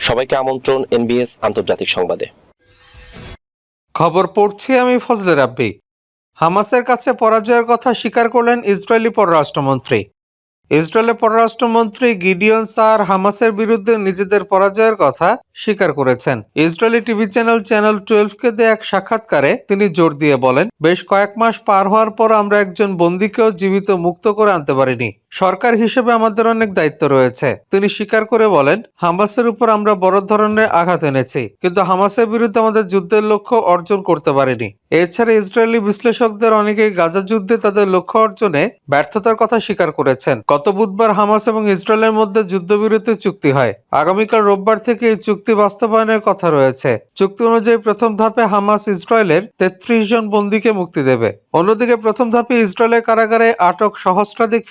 সবাইকে আমন্ত্রণ এনবিএস আন্তর্জাতিক সংবাদে। খবর পড়ছি আমি ফজলে রাব্বি। হামাসের কাছে পরাজয়ের কথা স্বীকার করলেন ইসরায়েলি পররাষ্ট্রমন্ত্রী। ইসরায়েলের পররাষ্ট্রমন্ত্রী গিডিয়ন সার হামাসের বিরুদ্ধে নিজেদের পরাজয়ের কথা স্বীকার করেছেন। ইসরায়েলি টিভি চ্যানেল চ্যানেল টুয়েলভকে দেয়া এক সাক্ষাৎকারে তিনি জোর দিয়ে বলেন, বেশ কয়েক মাস পার হওয়ার পর আমরা একজন বন্দীকেও জীবিত মুক্ত করে আনতে পারিনি। সরকার হিসেবে আমাদের অনেক দায়িত্ব রয়েছে। তিনি স্বীকার করে বলেন, হামাসের উপর আমরা বড় ধরনের আঘাত এনেছি, কিন্তু হামাসের বিরুদ্ধে আমাদের যুদ্ধের লক্ষ্য অর্জন করতে পারিনি। এছাড়া ইসরায়েলি বিশ্লেষকদের অনেকেই গাজা যুদ্ধে তাদের লক্ষ্য অর্জনে ব্যর্থতার কথা স্বীকার করেছেন। গত বুধবার হামাস এবং ইসরায়েলের মধ্যে যুদ্ধবিরতি চুক্তি হয়। আগামীকাল রোববার থেকে এই চুক্তি বাস্তবায়নের কথা রয়েছে। চুক্তি অনুযায়ী প্রথম ধাপে হামাস ইসরায়েলের তেত্রিশ জন বন্দীকে মুক্তি দেবে। অন্যদিকে প্রথম ধাপে ইসরায়েলের কারাগারে আটক সহস্রাধিক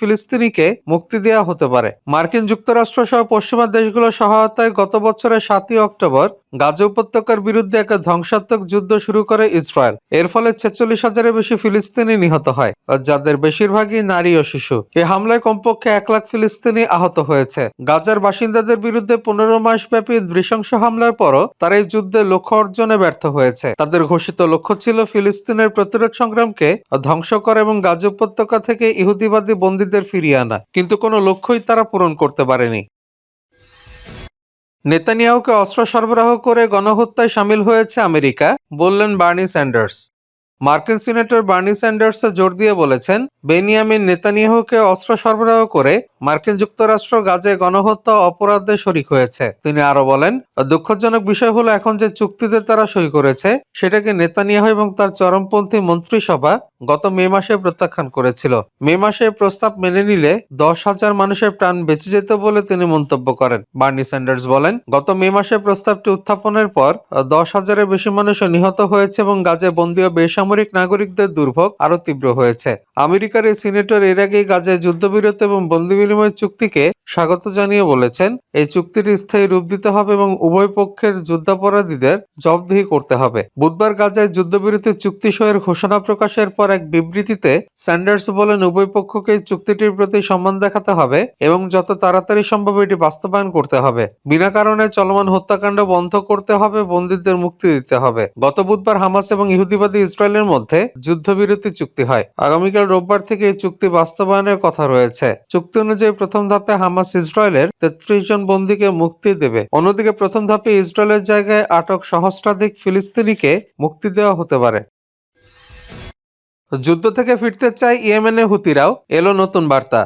ফিলিস্তিনিকে মুক্তি দেওয়া হতে পারে। মার্কিন যুক্তরাষ্ট্র সহ পশ্চিমা দেশগুলোর সহায়তায় গত বছরের সাতই অক্টোবর গাজা উপত্যকার বিরুদ্ধে এক ধ্বংসাত্মক যুদ্ধ শুরু করে ইসরায়েল। এর ফলে ছেচল্লিশ হাজারের বেশি ফিলিস্তিনি নিহত হয় যাদের বেশিরভাগই নারী ও শিশু। এই হামলায় কমপক্ষে এক লাখ ফিলিস্তিনি আহত হয়েছে। গাজার বাসিন্দাদের বিরুদ্ধে পনেরো মাস ব্যাপী নৃশংস হামলার পরও তারা এই যুদ্ধে লক্ষ্য অর্জনে ব্যর্থ হয়েছে। তাদের ঘোষিত লক্ষ্য ছিল ফিলিস্তিনের প্রতিরোধ সংগ্রামকে ধ্বংস করা এবং গাজা উপত্যকা থেকে ইহুদিবাদী বন্দীদের ফিরিয়ে আনা কিন্তু কোনো লক্ষ্যই তারা পূরণ করতে পারেনি। নেতানিয়াহুকে অস্ত্র সরবরাহ করে গণহত্যায় সামিল হয়েছে আমেরিকা, বললেন বার্নি স্যান্ডার্স। মার্কিন সিনেটর বার্নি স্যান্ডার্স জোর দিয়ে বলেছেন, বেনিয়ামিন নেতানিয়াহুকে অস্ত্র সরবরাহ করে মার্কিন যুক্তরাষ্ট্র গাজে গণহত্যা অপরাধে শরিক হয়েছে। তিনি আরও বলেন, দুঃখজনক বিষয় হলো এখন যে চুক্তিতে তারা সই করেছে, সেটাকে নেতানিয়াহু এবং তার চরমপন্থী মন্ত্রিসভা গত মে মাসে প্রত্যাখ্যান করেছিল। মে মাসে প্রস্তাব মেনে নিলে দশ হাজার মানুষের প্রাণ বেঁচে যেত বলে তিনি মন্তব্য করেন। বার্নি স্যান্ডার্স বলেন, গত মে মাসে প্রস্তাবটি উত্থাপনের পর, দশ হাজারের বেশি মানুষ নিহত হয়েছে এবং গাজে বন্দী ও বেসামরিক নাগরিকদের দুর্ভোগ আরও তীব্র হয়েছে। আমেরিকার এই সিনেটর এর আগেই গাজায় যুদ্ধবিরতি এবং বন্দি বিনিময় চুক্তিকে স্বাগত জানিয়ে বলেছেন। এই চুক্তির স্থায়ী রূপ দিতে হবে এবং উভয় পক্ষের যুদ্ধাপরাধীদের জবাবদিহি করতে হবে। বুধবার গাজায় যুদ্ধবিরতির চুক্তি সইয়ের ঘোষণা প্রকাশের পর এক বিবৃতিতে স্যান্ডার্স বলেন, উভয় পক্ষকে চুক্তিটির প্রতি সম্মান দেখাতে হবে এবং যত তাড়াতাড়ি সম্ভব এটি বাস্তবায়ন করতে হবে। বিনা কারণে চলমান হত্যাকাণ্ড বন্ধ করতে হবে, বন্দীদের মুক্তি দিতে হবে। গত বুধবার হামাস এবং ইহুদিবাদী ইসরায়েলের মধ্যে যুদ্ধবিরতি চুক্তি হয়। আগামীকাল রোববার থেকে এই চুক্তি বাস্তবায়নের কথা রয়েছে। চুক্তি অনুযায়ী প্রথম ধাপে হামাস ইসরায়েলের তেত্রিশ জন বন্দীকে মুক্তি দেবে। অন্যদিকে প্রথম ধাপে ইসরায়েলের জায়গায় আটক সহস্রাধিক ফিলিস্তিনিকে মুক্তি দেওয়া হতে পারে। যুদ্ধ থেকে ফিরতে চায় ইয়েমেনে হুতিরাও। এলো নতুন বার্তা।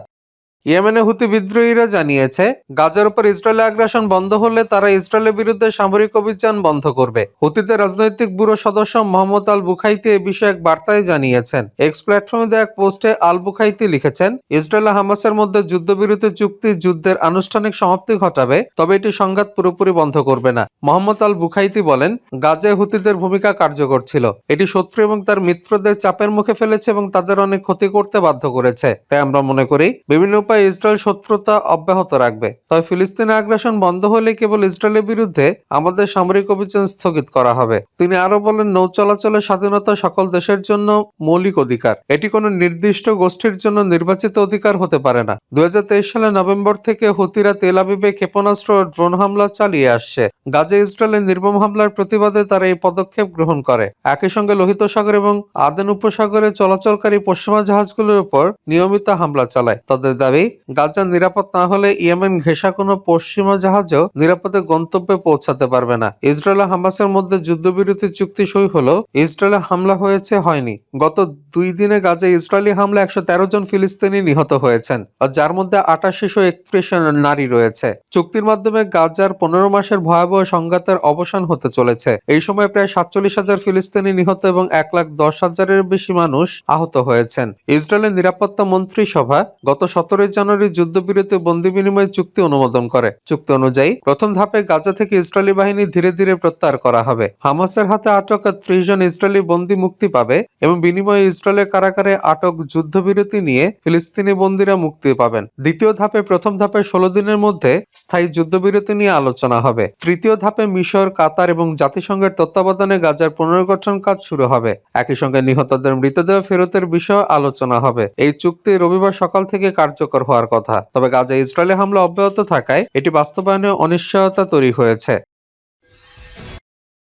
ইয়েমেনের হুতি বিদ্রোহীরা জানিয়েছে, গাজার উপর ইসরায়েলের আগ্রাসন বন্ধ হলে তারা ইসরায়েলের বিরুদ্ধে সামরিক অভিযান বন্ধ করবে। হুতিদের রাজনৈতিক ব্যুরো সদস্য মোহাম্মদ আল বুখাইতি এ বিষয়ে এক বার্তায় জানিয়েছেন। এক্স প্ল্যাটফর্মে দেওয়া এক পোস্টে আল বুখাইতি লিখেছেন, ইসরায়েল হামাসের মধ্যে যুদ্ধবিরতি চুক্তি যুদ্ধের আনুষ্ঠানিক সমাপ্তি ঘটাবে, তবে এটি সংঘাত পুরোপুরি বন্ধ করবে না। মোহাম্মদ আল বুখাইতি বলেন, গাজায় হুতিদের ভূমিকা কার্যকর ছিল। এটি শত্রু এবং তার মিত্রদের চাপের মুখে ফেলেছে এবং তাদের অনেক ক্ষতি করতে বাধ্য করেছে। তাই আমরা মনে করি, বিভিন্ন উপায়ে ইসরায়েল শত্রুতা অব্যাহত রাখবে। তবে ফিলিস্তিনি আগ্রাসন বন্ধ হলে কেবল ইসরায়েলের বিরুদ্ধে আমাদের সামরিক অভিযান স্থগিত করা হবে। তিনি আরও বলেন, নৌ চলাচলের স্বাধীনতা সকল দেশের জন্য মৌলিক অধিকার। এটি কোনো নির্দিষ্ট গোষ্ঠীর জন্য নির্বাচিত অধিকার হতে পারে না। দুই সালে নভেম্বর থেকে হুতিরা তেল আবিবে ক্ষেপণাস্ত্র ড্রোন হামলা চালিয়ে আসছে। গাজে ইসরায়েলের নির্মম হামলার প্রতিবাদে তারা এই পদক্ষেপ গ্রহণ করে। একই সঙ্গে লোহিত সাগর এবং আদেন উপসাগরে চলাচলকারী পশ্চিমা জাহাজগুলোর উপর নিয়মিত হামলা চালায়। তাদের দাবি গাজা নিরাপদ না হলে ইয়েমেন ঘেঁষা কোনো পশ্চিমা জাহাজও নিরাপদে গন্তব্যে পৌঁছাতে পারবে না। ইসরায়েল হামাসের মধ্যে যুদ্ধবিরতি চুক্তি সই হলো, ইসরায়েলে হামলা হয়েছে, হয়নি। গত দুই দিনে গাজা ইসরায়েলি হামলা একশো তেরো জন ফিলিস্তিনি নিহত হয়েছেন, আর যার মধ্যে আটাশ শিশু একত্রিশ নারী রয়েছে। চুক্তির মাধ্যমে গাজার পনেরো মাসের ভয়াবহ সংঘাতের অবসান হতে চলেছে। এই সময় প্রায় সাতচল্লিশ হাজার ফিলিস্তিনি নিহত এবং এক লাখ দশ হাজারের বেশি মানুষ আহত হয়েছেন। ইসরায়েলের নিরাপত্তা মন্ত্রী সভা গত সতেরোই জানুয়ারি যুদ্ধবিরতি বন্দি বিনিময় চুক্তি অনুমোদন করে। চুক্তি অনুযায়ী, প্রথম ধাপে গাজা থেকে ইসরায়েলি বাহিনী ধীরে ধীরে প্রত্যাহার করা হবে। হামাসের হাতে আটক ত্রিশ জন ইসরায়েলি বন্দি মুক্তি পাবে এবং বিনিময়ে ইসরায়েলের কারাগারে আটক যুদ্ধবিরতি নিয়ে ফিলিস্তিনি বন্দীরা মুক্তি পাবেন। দ্বিতীয় ধাপে প্রথম ধাপে ষোলো দিনের মধ্যে স্থায়ী যুদ্ধবিরতি নিয়ে আলোচনা হবে। তৃতীয় ধাপে মিশর, কাতার এবং জাতিসংঘের তত্ত্বাবধানে গাজার পুনর্গঠন কাজ শুরু হবে। একই সঙ্গে নিহতদের মৃতদেহ ফেরতের বিষয়ে আলোচনা হবে। এই চুক্তি রবিবার সকাল থেকে কার্যকর কার্যকর হওয়ার কথা। তবে গাজা ইসরায়েলে হামলা অব্যাহত থাকায় এটি বাস্তবায়নে অনিশ্চয়তা তৈরি হয়েছে।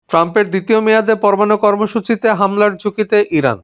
ট্রাম্পের দ্বিতীয় মেয়াদে পরমাণু কর্মসূচিতে হামলার ঝুঁকিতে ইরান।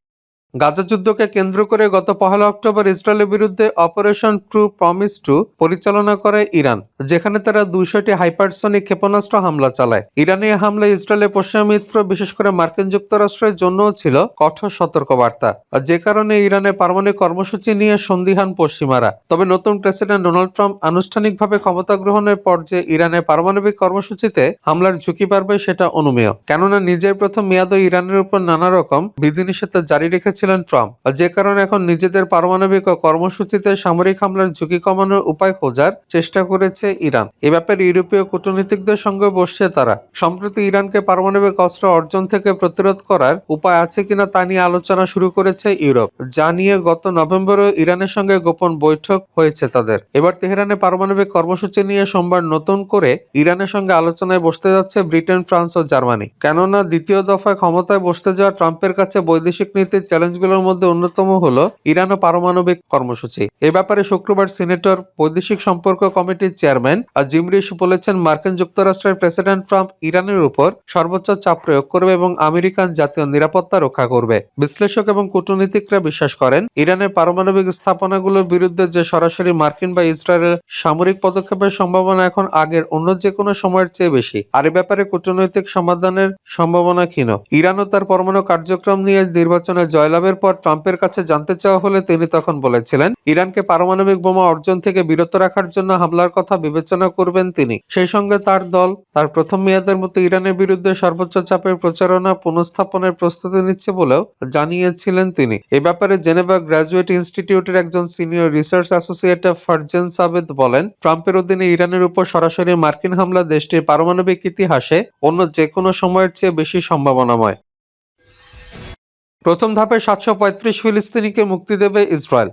গাজা যুদ্ধকে কেন্দ্র করে গত পহেলা অক্টোবর ইসরায়েলের বিরুদ্ধে অপারেশন ট্রু প্রমিস টু পরিচালনা করে ইরান, যেখানে তারা দুইশোটি হাইপারসনিক ক্ষেপণাস্ত্র হামলা চালায়। ইরানি এই হামলা ইসরায়েলের পশ্চিমা মিত্র, বিশেষ করে মার্কিন যুক্তরাষ্ট্রের জন্যও ছিল কঠোর সতর্কবার্তা। যে কারণে ইরানে পারমাণবিক কর্মসূচি নিয়ে সন্দিহান পশ্চিমারা। তবে নতুন প্রেসিডেন্ট ডোনাল্ড ট্রাম্প আনুষ্ঠানিকভাবে ক্ষমতা গ্রহণের পর যে ইরানে পারমাণবিক কর্মসূচিতে হামলার ঝুঁকি বাড়বে সেটা অনুমেয়। কেননা নিজের প্রথম মেয়াদে ইরানের উপর নানা রকম বিধিনিষেধ জারি রেখেছিলেন ট্রাম্প। যে কারণে এখন নিজেদের পারমাণবিক কর্মসূচিতে সামরিক হামলার ঝুঁকি কমানোর উপায় খোঁজার চেষ্টা করেছে ইরান। এ ব্যাপারে ইউরোপীয় কূটনীতিকদের সঙ্গে বসছে তারা। সম্প্রতি ইরানকে পারমাণবিক অস্ত্র অর্জন থেকে প্রতিরোধ করার উপায় আছে কিনা তা নিয়ে আলোচনা শুরু করেছে ইউরোপ, যা নিয়ে গত নভেম্বরে ইরানের সঙ্গে গোপন বৈঠক হয়েছে তাদের। এবার তেহরানে পারমাণবিক কর্মসূচি নিয়ে সোমবার নতুন করে ইরানের সঙ্গে আলোচনায় বসতে যাচ্ছে ব্রিটেন, ফ্রান্স ও জার্মানি। কেননা দ্বিতীয় দফায় ক্ষমতায় বসতে যাওয়া ট্রাম্পের কাছে বৈদেশিক নীতির চ্যালেঞ্জগুলোর মধ্যে অন্যতম হলো ইরান ও পারমাণবিক কর্মসূচি। এ ব্যাপারে শুক্রবার সিনেটর বৈদেশিক সম্পর্ক কমিটির চেয়ারম্যান আর জিম রিস বলেছেন, মার্কিন যুক্তরাষ্ট্রের প্রেসিডেন্ট ট্রাম্প ইরানের উপর সর্বোচ্চ চাপ প্রয়োগ করবে এবং আমেরিকান জাতীয় নিরাপত্তা রক্ষা করবে। বিশ্লেষক এবং কূটনীতিকরা বিশ্বাস করেন, ইরানের পারমাণবিক স্থাপনাগুলোর বিরুদ্ধে যে সরাসরি মার্কিন বা ইসরায়েলের সামরিক পদক্ষেপের সম্ভাবনা এখন আগের অন্য যে কোনো সময়ের চেয়ে বেশি। আর এ ব্যাপারে কূটনৈতিক সমাধানের সম্ভাবনা ক্ষীণ। ইরানও তার পরমাণু কার্যক্রম নিয়ে নির্বাচনে জয়লাভের পর ট্রাম্পের কাছে জানতে চাওয়া হলে তিনি তখন বলেছিলেন, ইরানকে পারমাণবিক বোমা অর্জন থেকে বিরত রাখার জন্য হামলার কথা বিবেচনা করবেন তিনি। সেই সঙ্গে তার দল, তার প্রথম মেয়াদের মতো ইরানের বিরুদ্ধে সর্বোচ্চ চাপের প্রচারণা পুনঃস্থাপনের প্রস্তুতি নিচ্ছে বলেও জানিয়েছিলেন তিনি। এ ব্যাপারে জেনেভা গ্র্যাজুয়েট ইনস্টিটিউটের একজন senior research associate Farzan Sabet বলেন, ট্রাম্পের অধীনে ইরানের উপর সরাসরি মার্কিন হামলা দেশটির পারমাণবিক ইতিহাসে অন্য যে কোনো সময়ের চেয়ে বেশি সম্ভাবনাময়। প্রথম ধাপে সাতশো পঁয়ত্রিশ ফিলিস্তিনিকে মুক্তি দেবে ইসরায়েল।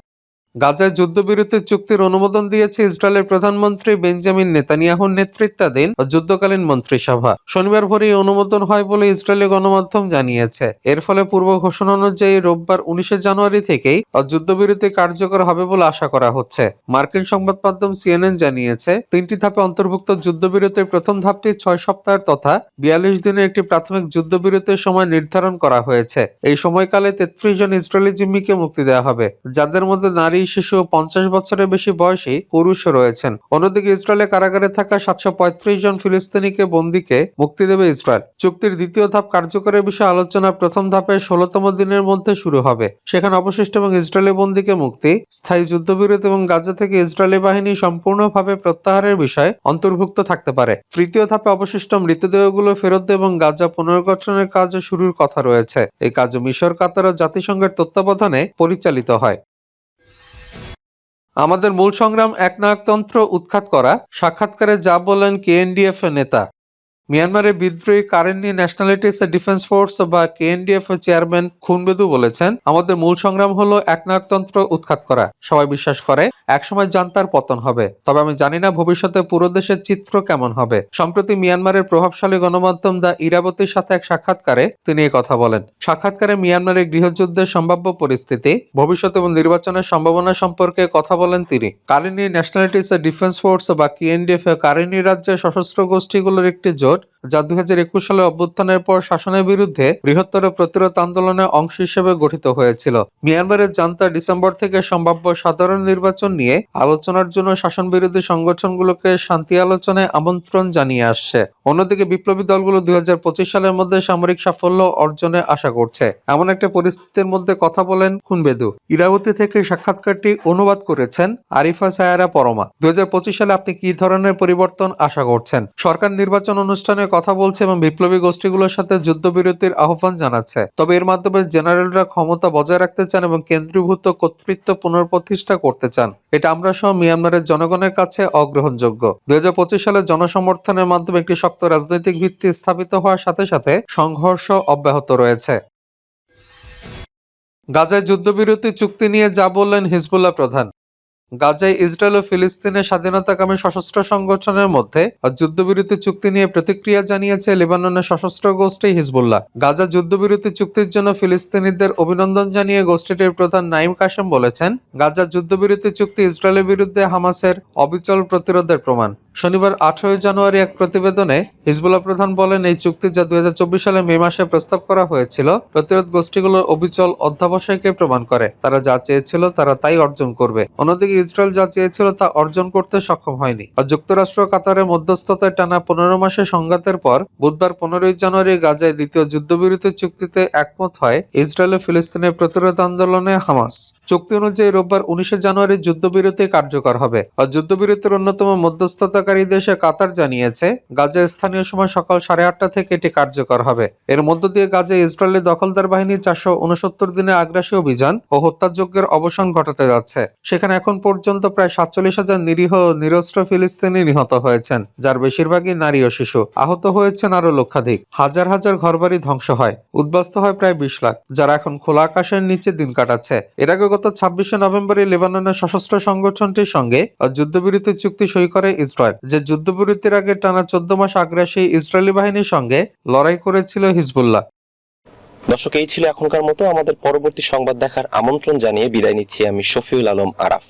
গাজায় যুদ্ধবিরতির চুক্তির অনুমোদন দিয়েছে ইসরায়েলের প্রধানমন্ত্রী বেঞ্জামিন নেতানিয়াহুর নেতৃত্বাধীন যুদ্ধকালীন মন্ত্রিসভা। শনিবার ভোরে এই অনুমোদন হয় বলে ইসরায়েলি গণমাধ্যম জানিয়েছে। এর ফলে পূর্ব ঘোষণা অনুযায়ী রোববার উনিশে জানুয়ারি থেকেই যুদ্ধবিরতি কার্যকর হবে বলে আশা করা হচ্ছে। মার্কিন সংবাদ মাধ্যম সিএনএন জানিয়েছে, তিনটি ধাপে অন্তর্ভুক্ত যুদ্ধবিরতির প্রথম ধাপটি ছয় সপ্তাহের তথা বিয়াল্লিশ দিনের একটি প্রাথমিক যুদ্ধবিরতির সময় নির্ধারণ করা হয়েছে। এই সময়কালে তেত্রিশ জন ইসরায়েলি জিম্মিকে মুক্তি দেওয়া হবে। যাদের মধ্যে নারী শিশু ও পঞ্চাশ বছরের বেশি বয়সী পুরুষও রয়েছেন। অন্যদিকে ইসরায়েলে কারাগারে থাকা সাতশো পঁয়ত্রিশ জন ফিলিস্তিনিকে বন্দীকে মুক্তি দেবে ইসরায়েল। চুক্তির দ্বিতীয় ধাপ কার্যকরের বিষয়ে আলোচনা প্রথম ধাপে ষোলতম দিনের মধ্যে শুরু হবে। সেখানে অবশিষ্ট এবং ইসরায়েলি বন্দীকে মুক্তি, স্থায়ী যুদ্ধবিরতি এবং গাজা থেকে ইসরায়েলি বাহিনী সম্পূর্ণভাবে প্রত্যাহারের বিষয় অন্তর্ভুক্ত থাকতে পারে। তৃতীয় ধাপে অবশিষ্ট মৃতদেহগুলো ফেরত এবং গাজা পুনর্গঠনের কাজ শুরুর কথা রয়েছে। এই কাজ মিশর, কাতার ও জাতিসংঘের তত্ত্বাবধানে পরিচালিত হয়। আমাদের মূল সংগ্রাম একনায়কতন্ত্র উৎখাত করা সাক্ষাৎকারে যা বললেন কেএনডিএফ নেতা। মিয়ানমারের বিদ্রোহী কারেন্টলি ন্যাশনালিটিস ডিফেন্স ফোর্স বা কেএনডিএফ চেয়ারম্যান খুনবেদু বলেছেন, আমাদের মূল সংগ্রাম হলো একনায়কতন্ত্র উৎখাত করা। সবাই বিশ্বাস করে, একসময় জান্তার পতন হবে। তবে আমি জানি না ভবিষ্যতে পুরো দেশের চিত্র কেমন হবে। সম্প্রতি মিয়ানমারের প্রভাবশালী গণমাধ্যম দা ইরাবতীর সাথে এক সাক্ষাৎকারে তিনি কথা বলেন। সাক্ষাৎকারে মিয়ানমারের গৃহযুদ্ধের সম্ভাব্য পরিস্থিতি, ভবিষ্যৎ এবং নির্বাচনের সম্ভাবনা সম্পর্কে কথা বলেন তিনি। কারিনী ন্যাশনালিটিস ডিফেন্স ফোর্স বা কেএনডিএফ কারিনী রাজ্যের সশস্ত্র গোষ্ঠীগুলোর একটি জোট যা দুই হাজার একুশ সালে অভ্যুত্থানের পর শাসনের বিরুদ্ধে বৃহত্তর প্রতিরোধ আন্দোলনের অংশ হিসেবে গঠিত হয়েছিল। মিয়ানমারের জান্তা ডিসেম্বর থেকে সম্ভাব্য সাধারণ নির্বাচন নিয়ে আলোচনার জন্য শাসন বিরোধী সংগঠনগুলোকে শান্তি আলোচনায় আমন্ত্রণ জানিয়ে আসছে। অন্যদিকে বিপ্লবী দলগুলো দুই সালের মধ্যে সামরিক সাফল্য অর্জনে আশা করছে। এমন একটা পরিস্থিতির মধ্যে কথা বলেন খুনবেদু। ইরাবতী থেকে সাক্ষাৎকারটি অনুবাদ করেছেন আরিফা সায়ারা পরমা। দুই হাজার পঁচিশ সালে আপনি কি ধরনের পরিবর্তন আশা করছেন? সরকার নির্বাচন অনুষ্ঠানে কথা বলছে এবং বিপ্লবী গোষ্ঠীগুলোর সাথে যুদ্ধবিরতির আহ্বান জানাচ্ছে। তবে এর মাধ্যমে জেনারেলরা ক্ষমতা বজায় রাখতে চান এবং কেন্দ্রীভূত কর্তৃত্ব পুনঃপ্রতিষ্ঠা করতে চান। এটা আমরা সহ মিয়ানমারের জনগণের কাছে অগ্রহণযোগ্য। দুই হাজার পঁচিশ সালে জনসমর্থনের মাধ্যমে একটি শক্ত রাজনৈতিক ভিত্তি স্থাপিত হওয়ার সাথে সাথে সংঘর্ষ অব্যাহত রয়েছে। গাজায় যুদ্ধবিরতি চুক্তি নিয়ে যা বললেন হিজবুল্লাহ প্রধান। গাজায় ইসরায়েল ও ফিলিস্তিনের স্বাধীনতাকামী সশস্ত্র সংগঠনের মধ্যে যুদ্ধবিরতি চুক্তি নিয়ে প্রতিক্রিয়া জানিয়েছে লেবাননের সশস্ত্র গোষ্ঠী হিজবুল্লাহ। গাজা যুদ্ধবিরতি চুক্তির জন্য ফিলিস্তিনিদের অভিনন্দন জানিয়ে গোষ্ঠীটির প্রধান নাইম কাশেম বলেছেন, গাজা যুদ্ধবিরতি চুক্তি ইসরায়েলের বিরুদ্ধে হামাসের অবিচল প্রতিরোধের প্রমাণ। শনিবার আঠারোই জানুয়ারি এক প্রতিবেদনে হিজবুল্লাহ প্রধান বলেন, এই চুক্তি যা দুই হাজার চব্বিশ সালে মে মাসে প্রস্তাব করা হয়েছিল, প্রতিরোধ গোষ্ঠীগুলোর অবিচল অধ্যাবসায়কে প্রমাণ করে। তারা যা চেয়েছিল তারা তাই অর্জন করবে। অন্যদিকে ইসরায়েল যা চেয়েছিল তা অর্জন করতে সক্ষম হয়নি। আর যুক্তরাষ্ট্র কাতারের মধ্যস্থতায় টানা পনেরো মাসের সংঘাতের পর বুধবার পনেরোই জানুয়ারি গাজায় দ্বিতীয় যুদ্ধবিরতি চুক্তিতে একমত হয় ইসরায়েল ফিলিস্তিনের প্রতিরোধ আন্দোলনে হামাস। চুক্তি অনুযায়ী রোববার উনিশে জানুয়ারি যুদ্ধবিরতি কার্যকর হবে। আর যুদ্ধবিরতির অন্যতম মধ্যস্থতাকারী দেশে কাতার জানিয়েছে গাজায় স্থানীয় সময় সকাল সাড়ে আটটা থেকে এটি কার্যকর হবে। এর মধ্য দিয়ে গাজায় ইসরায়েলের দখলদার বাহিনী চারশো উনসত্তর দিনে আগ্রাসী অভিযান ও হত্যাযজ্ঞের অবসান ঘটাতে যাচ্ছে। সেখানে এখন পর্যন্ত প্রায় সাতচল্লিশ হাজার নিরীহ নিরস্ত্র ফিলিস্তিনি নিহত হয়েছেন, যার বেশিরভাগই নারী ও শিশু। আহত হয়েছেন আরও লক্ষাধিক। হাজার হাজার ঘরবাড়ি ধ্বংস হয়। উদ্বাস্ত হয় প্রায় বিশ লাখ, যারা এখন খোলা আকাশের নিচে দিন কাটাচ্ছে। এর আগে গত ছাব্বিশে নভেম্বরে লেবাননের সশস্ত্র সংগঠনটির সঙ্গে যুদ্ধবিরতি চুক্তি সই করে ইসরায়েল। যে যুদ্ধবিরতির আগে টানা চোদ্দ মাস আগ্রাসী ইসরায়েলি বাহিনীর সঙ্গে লড়াই করেছিল হিজবুল্লাহ। দর্শক, এই ছিল এখনকার মতো। আমাদের পরবর্তী সংবাদ দেখার আমন্ত্রণ জানিয়ে বিদায় নিচ্ছি আমি শফিউল আলম আরাফ।